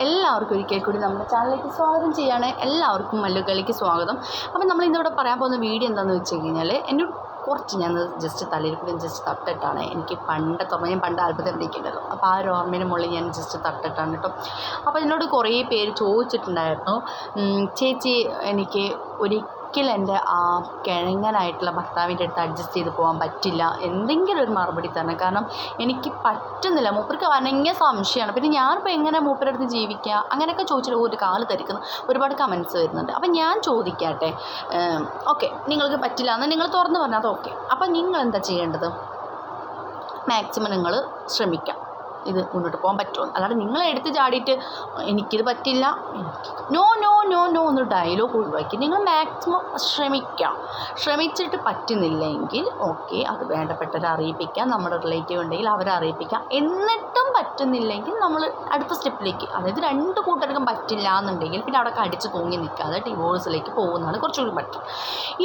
എല്ലാവർക്കും ഒരിക്കൽ കൂടി നമ്മുടെ ചാനലിലേക്ക് സ്വാഗതം ചെയ്യാണ്. എല്ലാവർക്കും മല്ലുകളിലേക്ക് സ്വാഗതം. അപ്പം നമ്മൾ ഇന്നിവിടെ പറയാൻ പോകുന്ന വീഡിയോ എന്താണെന്ന് വെച്ച് കഴിഞ്ഞാൽ എന്നോട് കുറച്ച് ഞാൻ ജസ്റ്റ് തലയിൽ കൂടി ജസ്റ്റ് തട്ടിട്ടാണ്. എനിക്ക് പണ്ടത്തെ ഓർമ്മ ഞാൻ പണ്ട് ആൽബത്തിൽ പഠിക്കേണ്ടല്ലോ അപ്പോൾ ആ ഒരു ഓർമ്മയുടെ മുകളിൽ ഞാൻ ജസ്റ്റ് തട്ടിട്ടാണ് കേട്ടോ. അപ്പോൾ എന്നോട് കുറേ പേര് ചോദിച്ചിട്ടുണ്ടായിരുന്നു ചേച്ചി എനിക്ക് ഒരിക്കലും എന്റെ ആ കിഴങ്ങനായിട്ടുള്ള ഭർത്താവിന്റെ അടുത്ത് അഡ്ജസ്റ്റ് ചെയ്ത് പോകാൻ പറ്റില്ല. എന്തെങ്കിലും ഒരു മറുപടി തരണം. കാരണം എനിക്ക് പറ്റുന്നില്ല. മൂപ്പർക്ക് വനങ്ങിയ സംശയമാണ്. പിന്നെ ഞാനിപ്പോൾ എങ്ങനെ മൂപ്പരുടെ അടുത്ത് ജീവിക്കുക അങ്ങനെയൊക്കെ ചോദിച്ചിട്ട് ഒരു കാൽ തരിക്കുന്ന. ഒരുപാട് കമൻസ് വരുന്നുണ്ട്. അപ്പം ഞാൻ ചോദിക്കട്ടെ. ഓക്കെ നിങ്ങൾക്ക് പറ്റില്ല. എന്നാൽ നിങ്ങൾ തുറന്ന് പറഞ്ഞാൽ അത് ഓക്കെ അപ്പം നിങ്ങൾ എന്താ ചെയ്യേണ്ടത്? മാക്സിമം നിങ്ങൾ ശ്രമിക്കാം. ഇത് മുന്നോട്ട് പോകാൻ പറ്റുമോ അല്ലാതെ നിങ്ങൾ എടുത്ത് ചാടിയിട്ട് എനിക്കിത് പറ്റില്ല. നോ നോ നോ നോ എന്ന് ഡയലോഗ് ഒഴിവാക്കി. നിങ്ങൾ മാക്സിമം ശ്രമിക്കാം. ശ്രമിച്ചിട്ട് പറ്റുന്നില്ലെങ്കിൽ ഓക്കെ അത് വേണ്ടപ്പെട്ടവരെ അറിയിപ്പിക്കാം. നമ്മുടെ റിലേറ്റീവ് ഉണ്ടെങ്കിൽ അവരെ അറിയിപ്പിക്കാം. എന്നിട്ടും പറ്റുന്നില്ലെങ്കിൽ നമ്മൾ അടുത്ത സ്റ്റെപ്പിലേക്ക് അതായത് രണ്ട് കൂട്ടർക്കും പറ്റില്ല എന്നുണ്ടെങ്കിൽ പിന്നെ അവിടെ കടിച്ച് തൂങ്ങി നിൽക്കാതെ ഡിവോഴ്സിലേക്ക് പോകുന്നതാണ് കുറച്ചുകൂടി പറ്റും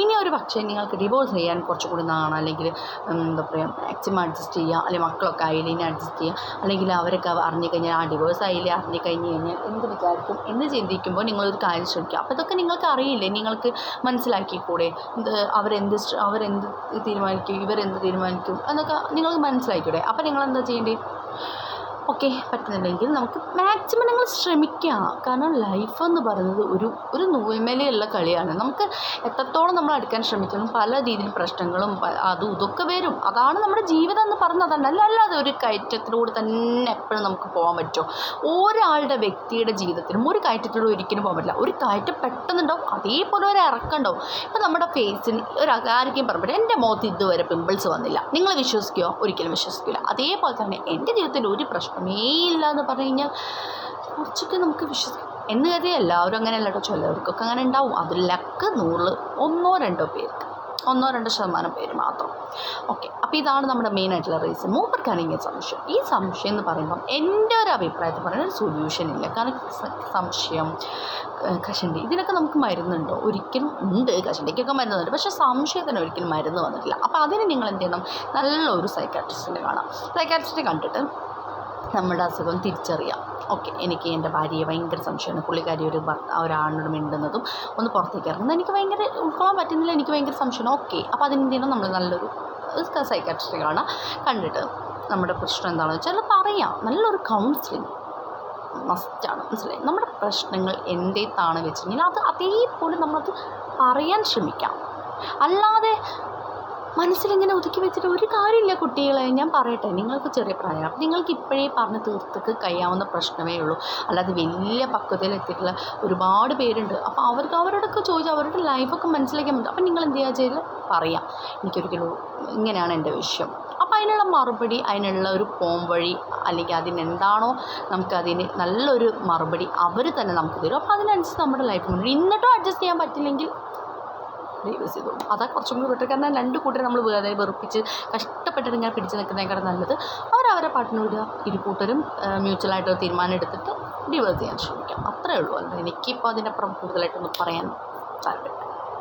ഇനി ഒരു പക്ഷേ നിങ്ങൾക്ക് ഡിവോഴ്സ് ചെയ്യാൻ കുറച്ചുകൂടി നാണ് അല്ലെങ്കിൽ എന്താ പറയുക മാക്സിമം അഡ്ജസ്റ്റ് ചെയ്യുക അല്ലെങ്കിൽ മക്കളൊക്കെ ആയാലും ഇനി അഡ്ജസ്റ്റ് ചെയ്യുക അല്ലെങ്കിൽ അവരൊക്കെ അറിഞ്ഞു കഴിഞ്ഞാൽ ആ ഡിവോഴ്സ് ആയില്ലേ? അറിഞ്ഞു കഴിഞ്ഞ് കഴിഞ്ഞാൽ എന്ത് വിചാരിക്കും? എന്ന് ചിന്തിക്കുമ്പോൾ നിങ്ങളൊരു കാര്യം ശ്രമിക്കുക. അപ്പോൾ ഇതൊക്കെ നിങ്ങൾക്ക് അറിയില്ലേ? നിങ്ങൾക്ക് മനസ്സിലാക്കിക്കൂടെ? അവരെന്ത് അവരെന്ത് തീരുമാനിക്കും? ഇവരെന്ത് തീരുമാനിക്കും? എന്നൊക്കെ നിങ്ങൾക്ക് മനസ്സിലാക്കിക്കൂടെ അപ്പോൾ നിങ്ങളെന്താ ചെയ്യേണ്ടത് ഓക്കെ പറ്റുന്നുണ്ടെങ്കിൽ നമുക്ക് മാക്സിമം നിങ്ങൾ ശ്രമിക്കുക കാരണം ലൈഫ് എന്ന് പറയുന്നത് ഒരു ഒരു നൂൽമേലയുള്ള കളിയാണ്. നമുക്ക് എത്രത്തോളം നമ്മൾ അടുക്കാൻ ശ്രമിക്കണം പല രീതിയിൽ പ്രശ്നങ്ങളും അതും ഇതൊക്കെ വരും. അതാണ് നമ്മുടെ ജീവിതം എന്ന് പറഞ്ഞതാണ് അല്ല അല്ലാതെ ഒരു കയറ്റത്തിലൂടെ തന്നെ എപ്പോഴും നമുക്ക് പോകാൻ പറ്റുമോ? ഒരാളുടെ വ്യക്തിയുടെ ജീവിതത്തിലും ഒരു കയറ്റത്തിലൂടെ ഒരിക്കലും പോകാൻ പറ്റില്ല. ഒരു കയറ്റം പെട്ടെന്നുണ്ടാവും. അതേപോലെ ഒരു ഇറക്കമുണ്ടാവും ഇപ്പം നമ്മുടെ ഫേസിന് ഒരു ആർക്കും പറഞ്ഞു എന്റെ മുഖത്ത് ഇതുവരെ പിമ്പിൾസ് വന്നില്ല. നിങ്ങൾ വിശ്വസിക്കുമോ ഒരിക്കലും വിശ്വസിക്കില്ല അതേപോലെ തന്നെ എന്റെ ജീവിതത്തിൽ ഒരു പ്രശ്നമേ എന്ന് പറഞ്ഞു കഴിഞ്ഞാൽ കുറച്ചൊക്കെ നമുക്ക് വിശ്വസിക്കാം. എന്ന് കരുതി എല്ലാവരും അങ്ങനെയല്ല കേട്ടോ ചിലവർക്കൊക്കെ അങ്ങനെ ഉണ്ടാവും. അതിൽ ലക്ക് നൂറിൽ ഒന്നോ രണ്ടോ പേർക്ക്. ഒന്നോ രണ്ടോ ശതമാനം പേര് മാത്രം. ഓക്കെ. അപ്പോൾ ഇതാണ് നമ്മുടെ മെയിൻ ആയിട്ടുള്ള റീസൺ മൂപ്പർക്കാണെങ്കിൽ സംശയം. ഈ സംശയം എന്ന് പറയുമ്പം എന്റെ ഒരു അഭിപ്രായത്തിൽ പറയുന്ന ഒരു സൊല്യൂഷൻ ഇല്ല. കാരണം സംശയം കശണ്ടി ഇതിനൊക്കെ നമുക്ക് മരുന്നുണ്ടോ? ഒരിക്കലും ഉണ്ട്. കഷണ്ടിക്കൊക്കെ മരുന്നുണ്ട്. പക്ഷേ സംശയത്തിന് ഒരിക്കലും മരുന്ന് വന്നിട്ടില്ല. അപ്പോൾ അതിന് നിങ്ങൾ എന്ത് ചെയ്യണം? നല്ലൊരു സൈക്കാട്രിസ്റ്റിനെ കാണാം. സൈക്കാട്രിസ്റ്റിനെ കണ്ടിട്ട് നമ്മുടെ അസുഖം തിരിച്ചറിയാം. ഓക്കെ എനിക്ക് എന്റെ ഭാര്യയെ ഭയങ്കര സംശയമാണ്. പുള്ളിക്കാരി ഒരു ഭർത്ത ഒരാളിനോട് മിണ്ടുന്നതും ഒന്ന് പുറത്തേക്ക് ഇറങ്ങുന്നത് എനിക്ക് ഭയങ്കര ഉൾക്കൊള്ളാൻ പറ്റുന്നില്ല എനിക്ക് ഭയങ്കര സംശയമാണ്. ഓക്കെ അപ്പോൾ അതിന്റെ നമ്മൾ നല്ലൊരു സൈക്കാട്രിസ്റ്റ് കാണാം കണ്ടിട്ട് നമ്മുടെ പ്രശ്നം എന്താണെന്ന് വെച്ചാൽ പറയാം. നല്ലൊരു കൗൺസിലിംഗ് മസ്റ്റാണ് മനസ്സിലായി? നമ്മുടെ പ്രശ്നങ്ങൾ എന്തേത്താണ് വെച്ച് കഴിഞ്ഞാൽ അത് അതേപോലെ നമ്മളത് പറയാൻ ശ്രമിക്കാം. അല്ലാതെ മനസ്സിലിങ്ങനെ ഒതുക്കി വെച്ചിട്ട് ഒരു കാര്യമില്ല കുട്ടികളെ. ഞാൻ പറയട്ടെ നിങ്ങൾക്ക് ചെറിയ പ്രായം. നിങ്ങൾക്ക് ഇപ്പോഴേ പറഞ്ഞ് തീർത്തൊക്കെ കഴിയാവുന്ന പ്രശ്നമേ ഉള്ളൂ. അല്ലാതെ വലിയ പക്വതയിലെത്തിയിട്ടുള്ള ഒരുപാട് പേരുണ്ട്. അപ്പോൾ അവർക്ക് അവരോടൊക്കെ ചോദിച്ചാൽ അവരുടെ ലൈഫൊക്കെ മനസ്സിലാക്കാൻ പറ്റും അപ്പം നിങ്ങൾ എന്ത് ചെയ്യുക ചെയ്ത് പറയാം. എനിക്കൊരിക്കലും ഇങ്ങനെയാണ് എന്റെ വിഷയം. അപ്പോൾ അതിനുള്ള മറുപടി അതിനുള്ള ഒരു പോം വഴി അല്ലെങ്കിൽ അതിനെന്താണോ നമുക്കതിന് നല്ലൊരു മറുപടി അവർ തന്നെ നമുക്ക് തരും. അപ്പോൾ അതിനനുസരിച്ച് നമ്മുടെ ലൈഫ് മുന്നോട്ട്. ഇന്നിട്ടും അഡ്ജസ്റ്റ് ചെയ്യാൻ പറ്റില്ലെങ്കിൽ ഡിവോഴ്സ് ചെയ്തു. അതാ കുറച്ചും കൂടി ബെറ്റർ കാരണം രണ്ട് കൂട്ടരെ നമ്മൾ വേറെ വെറുപ്പിച്ച് കഷ്ടപ്പെട്ടിട്ട് ഇങ്ങനെ പിടിച്ച് നിൽക്കുന്നതിനേക്കാൾ നല്ലത് അവരവരെ പാട്ടിന് വിടുക. ഇരു കൂട്ടരും മ്യൂച്വലായിട്ട് തീരുമാനം എടുത്തിട്ട് ഡിവേഴ്സ് ചെയ്യാൻ ശ്രമിക്കാം. അത്രേ ഉള്ളൂ. അല്ല എനിക്കിപ്പോൾ അതിനപ്പുറം കൂടുതലായിട്ടൊന്നും പറയാൻ താല്പര്യം